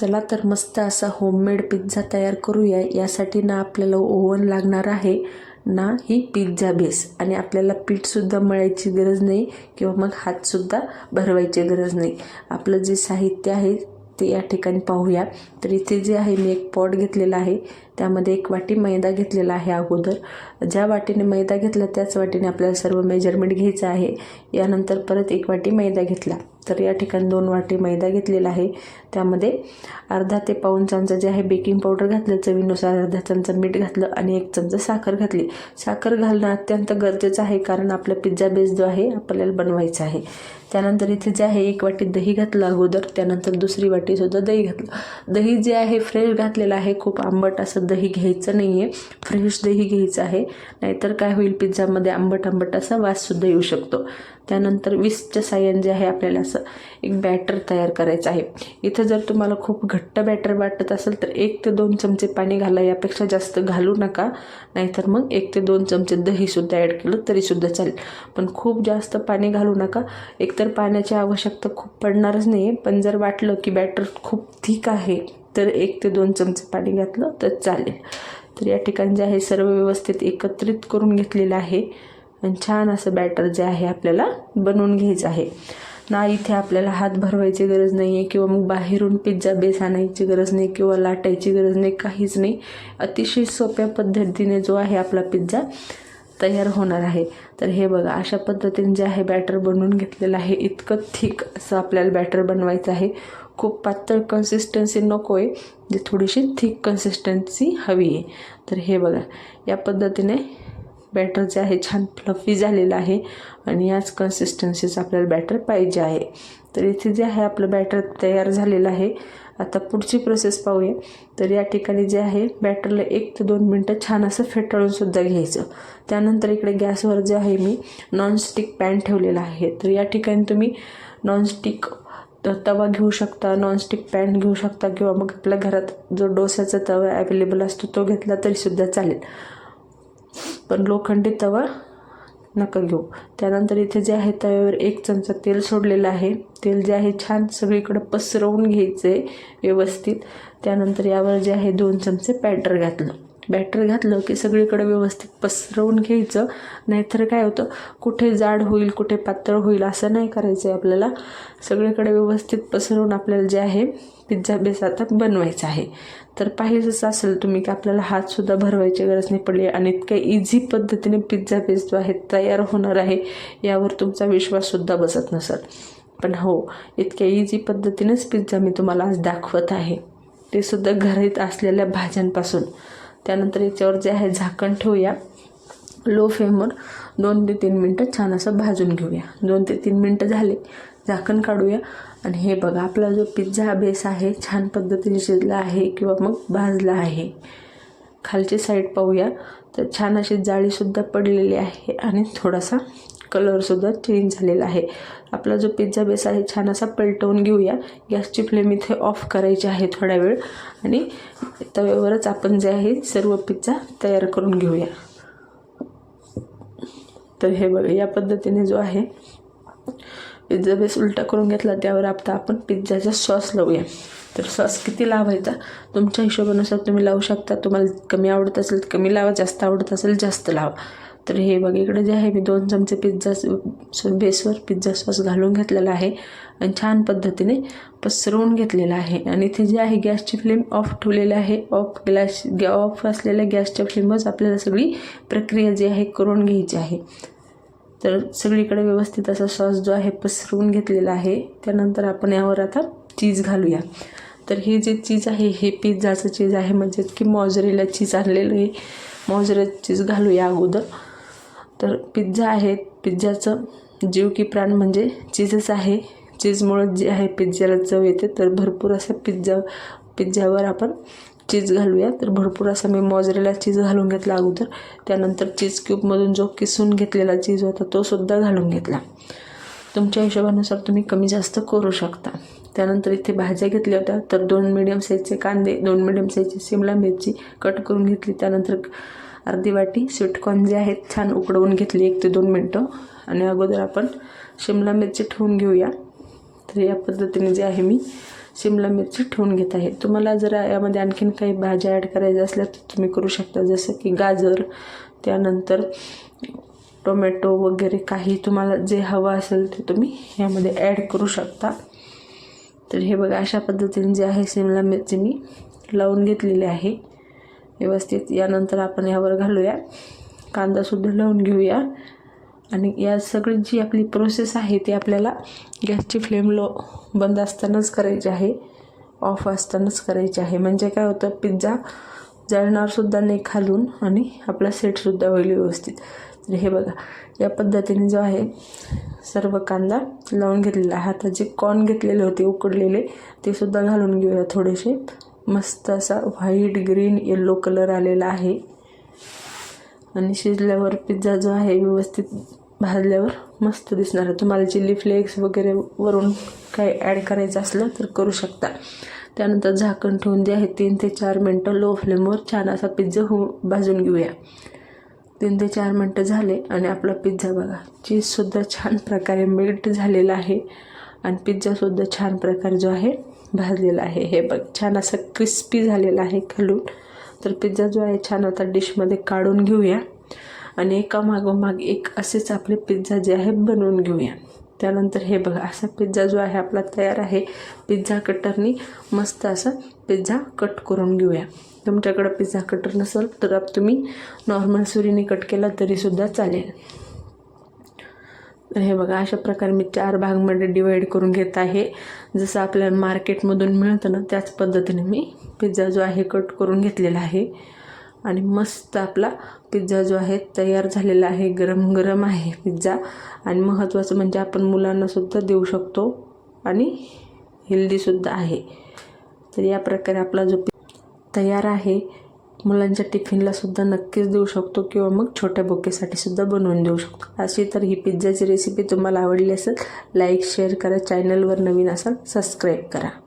चला तर मस्त असा होममेड पिझ्झा तयार करूया. यासाठी ना आपल्याला ओव्हन लागणार आहे ना ही पिझ्झा बेस आणि आपल्याला पीठसुद्धा मळायची गरज नाही किंवा मग हातसुद्धा भरवायची गरज नाही. आपलं जे साहित्य आहे ते या ठिकाणी पाहूया. तर इथे जे आहे मी एक पॉट घेतलेला आहे. त्यामध्ये एक वाटी मैदा घेतलेला आहे अगोदर. ज्या वाटीने मैदा घेतला त्याच वाटीने आपल्याला सर्व मेजरमेंट घ्यायचं आहे. यानंतर परत एक वाटी मैदा घेतला. तर या ठिकाणी दोन वाटी मैदा घेतलेला आहे. त्यामध्ये अर्धा ते पाऊण चमचा जे आहे बेकिंग पावडर घातलं चवीनुसार अर्धा चमचा मीठ घातलं आणि एक चमचा साखर घातली. साखर घालणं अत्यंत गरजेचं आहे कारण आपला पिझ्झा बेस जो आहे आपल्याला बनवायचा आहे. त्यानंतर इथे जे आहे एक वाटी दही घातलं अगोदर. त्यानंतर दुसरी वाटीसुद्धा दही घातलं. दही जे आहे फ्रेश घातलेलं आहे. खूप आंबट असं दही घ्यायचं नाही आहे फ्रेश दही घ्यायचं आहे. नाहीतर काय होईल? पिझ्झामध्ये आंबट आंबट असा वाससुद्धा येऊ शकतो. त्यानंतर विस्कच्या साह्याने जे आहे आपल्याला असं एक बॅटर तयार करायचं आहे. इथं जर तुम्हाला खूप घट्ट बॅटर वाटत असेल तर एक ते दोन चमचे पाणी घाला. यापेक्षा जास्त घालू नका. नाहीतर मग एक ते दोन चमचे दहीसुद्धा ॲड केलं तरीसुद्धा चालेल. पण खूप जास्त पाणी घालू नका. एकतर पाण्याची आवश्यकता खूप पडणारच नाही आहे पण जर वाटलं की बॅटर खूप थिक आहे तर एक ते दोन चमचे पाणी घातलं तर चालेल. तर या ठिकाणी जे आहे सर्व व्यवस्थित एकत्रित करून घेतलेलं आहे. आणि छान असं बॅटर जे आहे आपल्याला बनवून घ्यायचं आहे. ना इथे आपल्याला हात भरवायची गरज नाही आहे किंवा मग बाहेरून पिझ्झा बेस आणायची गरज नाही किंवा लाटायची गरज नाही काहीच नाही. अतिशय सोप्या पद्धतीने जो आहे आपला पिझ्झा तयार होणार आहे. तर हे बघा अशा पद्धतीने जे आहे बॅटर बनवून घेतलेलं आहे. इतकं थिक असं आपल्याला बॅटर बनवायचं आहे. खूप पातळ कन्सिस्टन्सी नको आहे. जी थोडीशी थिक कन्सिस्टन्सी हवी आहे. तर हे बघा या पद्धतीने बॅटर जे आहे छान फ्लफी झालेलं आहे आणि याच कन्सिस्टन्सीचं आपल्याला बॅटर पाहिजे आहे. तर इथे जे आहे आपलं बॅटर तयार झालेलं आहे. आता पुढची प्रोसेस पाहूया. तर या ठिकाणी जे आहे बॅटरला एक ते दोन मिनटं छान असं फेटाळूनसुद्धा घ्यायचं. त्यानंतर इकडे गॅसवर जे आहे मी नॉनस्टिक पॅन ठेवलेला आहे. तर या ठिकाणी तुम्ही नॉनस्टिक तवा घेऊ शकता नॉनस्टिक पॅन घेऊ शकता किंवा मग आपल्या घरात जो डोस्याचा तवा अवेलेबल असतो तो घेतला तरीसुद्धा चालेल. पण लोखंडी तवा नका घेऊ. त्यानंतर इथे जे आहे तव्यावर एक चमचा तेल सोडलेलं आहे. तेल जे आहे छान सगळीकडे पसरवून घ्यायचं आहे व्यवस्थित. त्यानंतर यावर जे आहे दोन चमचे पॅटर घातलं. बॅटर घातलं की सगळीकडे व्यवस्थित पसरवून घ्यायचं. नाहीतर काय होतं कुठे जाड होईल कुठे पातळ होईल असं नाही करायचं आहे आपल्याला. सगळीकडे व्यवस्थित पसरवून आपल्याला जे आहे पिझ्झा बेस आता बनवायचा आहे. तर पाहिजेच असेल तुम्ही की आपल्याला हातसुद्धा भरवायची गरज नाही पडली आणि इतक्या इझी पद्धतीने पिझ्झा बेस जो आहे तयार होणार आहे यावर तुमचा विश्वाससुद्धा बसत नसेल. पण हो इतक्या इझी पद्धतीनेच पिझ्झा मी तुम्हाला आज दाखवत आहे. ते सुद्धा घरीत असलेल्या भाज्यांपासून. त्यानंतर याच्यावर जे आहे झाकण ठेवूया. लो फ्लेमवर दोन ते तीन मिनटं छान असं भाजून घेऊया. दोन ते तीन मिनटं झाले झाकण काढूया. आणि हे बघा आपला जो पिझ्झा बेस आहे छान पद्धतीने शिजला आहे किंवा मग भाजला आहे. खालची साईड पाहूया. तर छान अशी जाळीसुद्धा पडलेली आहे आणि थोडासा कलरसुद्धा चेंज झालेला आहे. आपला जो पिझ्झा बेस आहे छान असा पलटवून घेऊया. गॅसची फ्लेम इथे ऑफ करायची आहे थोडा वेळ. आणि तव्यावरच आपण जे आहे सर्व पिझ्झा तयार करून घेऊया. तर हे बघा या पद्धतीने जो आहे पिझ्झा बेस उलटा करून घेतला त्यावर आता आपण पिझ्झाचा सॉस लावूया. तर सॉस किती लावायचा? तुमच्या हिशोबानुसार तुम्ही लावू शकता. तुम्हाला कमी आवडत असेल तर कमी लावा जास्त आवडत असेल जास्त लावा. तर हे बघ इकडे जे आहे मी दोन चमचे पिझ्झा बेसवर पिझ्झा सॉस घालून घेतलेला आहे आणि छान पद्धतीने पसरवून घेतलेला आहे. आणि इथे जे आहे गॅसची फ्लेम ऑफ ठेवलेली आहे. ऑफ ग्लॅस गॅ ऑफ असलेल्या गॅसच्या फ्लेमच आपल्याला सगळी प्रक्रिया जी आहे करून घ्यायची आहे. तर सगळीकडे व्यवस्थित असा सॉस जो आहे पसरवून घेतलेला आहे. त्यानंतर आपण यावर आता चीज घालूया. तर हे जे चीज आहे हे पिझ्झाचं चीज आहे. म्हणजे की मॉजरेला चीज आणलेलं आहे. मॉजरेला चीज घालूया अगोदर. तर पिझ्झा आहे. पिझ्झाचं जीव की प्राण म्हणजे चीजच आहे. चीजमुळं जे आहे पिझ्झाला चव येते. तर भरपूर असं पिझ्झा पिझ्झावर आपण चीज घालूया. तर भरपूर असा मी मॉजरेला चीज घालून घेतला अगोदर. त्यानंतर चीज क्यूबमधून जो किसून घेतलेला चीज होता तो सुद्धा घालून घेतला. तुमच्या हिशोबानुसार तुम्ही कमी जास्त करू शकता. त्यानंतर इथे भाज्या घेतल्या होत्या. तर दोन मिडियम साईजचे कांदे दोन मिडियम साईजची शिमला मिरची कट करून घेतली. त्यानंतर अर्धी वाटी स्वीटकॉर्न जे आहेत छान उकडवून घेतली एक ते दोन मिनटं. आणि अगोदर आपण शिमला मिरची ठेवून घेऊया. तर या पद्धतीने जे आहे मी शिमला मिरची ठेवून घेत आहे. तुम्हाला जर यामध्ये आणखीन काही भाज्या ॲड करायच्या असल्या तर तुम्ही करू शकता. जसं की गाजर त्यानंतर टोमॅटो वगैरे काही तुम्हाला जे हवं असेल ते तुम्ही यामध्ये ॲड करू शकता. तर हे बघा अशा पद्धतीने जे आहे शिमला मिरची मी लावून घेतलेली आहे. व्यवस्थित. यानंतर आपण यावर घालूया. कांदासुद्धा लावून घेऊया. आणि या सगळी जी आपली प्रोसेस आहे ती आपल्याला गॅसची फ्लेम लो बंद असतानाच करायची आहे. ऑफ असतानाच करायची आहे. म्हणजे काय होतं पिझ्झा जळणारसुद्धा नाही खालून आणि आपला सेटसुद्धा होईल व्यवस्थित. तर हे बघा या पद्धतीने जो आहे सर्व कांदा लावून घेतलेला आहे. आता जे कॉर्न घेतलेले होते उकडलेले ते सुद्धा घालून घेऊया थोडेसे. मस्त असा व्हाईट ग्रीन येल्लो कलर आलेला आहे. आणि शिजल्यावर पिझ्झा जो आहे व्यवस्थित भाजल्यावर मस्त दिसणार आहे. तुम्हाला चिली फ्लेक्स वगैरे वरून काय ॲड करायचं असलं तर करू शकता. त्यानंतर झाकण ठेवून जे आहे तीन ते चार मिनटं लो फ्लेमवर छान असा पिझ्झा हो भाजून घेऊया. तीन ते चार मिनटं झाले आणि आपला पिझ्झा बघा. चीजसुद्धा छान प्रकारे मेल्ट झालेला आहे. आणि पिझ्झासुद्धा छान प्रकारे जो आहे भाजलेला आहे. हे बघ छान असं क्रिस्पी झालेला आहे खालून. तर पिझ्झा जो आहे छान आता डिशमध्ये काढून घेऊया. आणि एका मागोमाग एक असेच आपले पिझ्झा जे आहे बनवून घेऊया. त्यानंतर हे बघा असा पिझ्झा जो आहे आपला तयार आहे. पिझ्झा कटरनी मस्त असा पिझ्झा कट करून घेऊया. तुमच्याकडं पिझ्झा कटर नसेल तर तुम्ही नॉर्मल सुरीने कट केला तरीसुद्धा चालेल. तर हे बघा अशा प्रकारे मी चार भागमध्ये डिवाईड करून घेत आहे. जसं आपल्याला मार्केटमधून मिळतं ना त्याच पद्धतीने मी पिझ्झा जो आहे कट करून घेतलेला आहे. आणि मस्त आपला पिझ्झा जो आहे तयार झालेला आहे गरम गरम आहे पिझ्झा आणि महत्त्वाचं म्हणजे आपण मुलांनासुद्धा देऊ शकतो आणि हेल्दीसुद्धा आहे. तर या प्रकारे आपला जो तयार आहे मुलांच्या टिफिनला सुद्धा नक्कीच देऊ शकतो किंवा मग छोट्या बोकेसाठी सुद्धा बनवून देऊ शकतो. अशी तर ही पिझ्झाची रेसिपी तुम्हाला आवडली असेल लाईक शेअर करा. चॅनलवर नवीन असाल सबस्क्राईब करा.